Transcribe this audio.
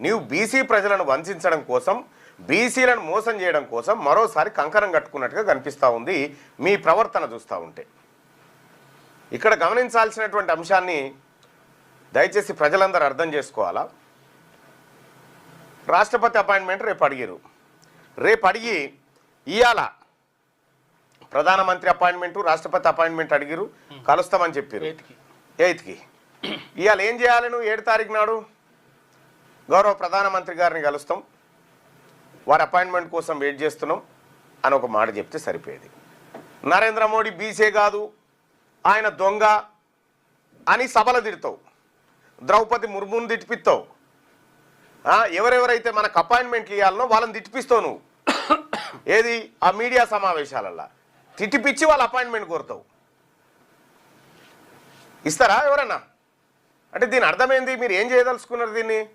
నీవు బీసీ ప్రజలను వంచడం కోసం బీసీలను మోసం చేయడం కోసం మరోసారి కంకణం కట్టుకున్నట్టుగా కనిపిస్తూ ఉంది. మీ ప్రవర్తన చూస్తూ ఉంటే. ఇక్కడ గమనించాల్సినటువంటి అంశాన్ని దయచేసి ప్రజలందరూ అర్థం చేసుకోవాలా? రాష్ట్రపతి అపాయింట్మెంట్ రేపు అడిగారు. రేపు అడిగి ఇవాళ ప్రధానమంత్రి అపాయింట్మెంటు రాష్ట్రపతి అపాయింట్మెంట్ అడిగిరు కలుస్తామని చెప్పారు. ఎయిత్కి ఇవాళ ఏం చేయాలి నువ్వు? ఏడు తారీఖు నాడు? గౌరవ ప్రధానమంత్రి గారిని కలుస్తాం. వారి అపాయింట్మెంట్ కోసం వెయిట్ చేస్తున్నాం అని ఒక మాట చెప్తే సరిపోయేది. నరేంద్ర మోడీ బీసే కాదు ఆయన దొంగ అని సభలు తిడతావు. ద్రౌపది ముర్మును తిట్టిపిస్తావు. ఎవరెవరైతే మనకు అపాయింట్మెంట్లు ఇవ్వాలనో వాళ్ళని తిట్టిపిస్తావు నువ్వు. ఏది? ఆ మీడియా సమావేశాలల్లో. తిట్టిపిచ్చి వాళ్ళ అపాయింట్మెంట్ కోరుతావు. ఇస్తారా ఎవరన్నా? అంటే దీని అర్థమైంది మీరు ఏం చేయదలుచుకున్నారు దీన్ని?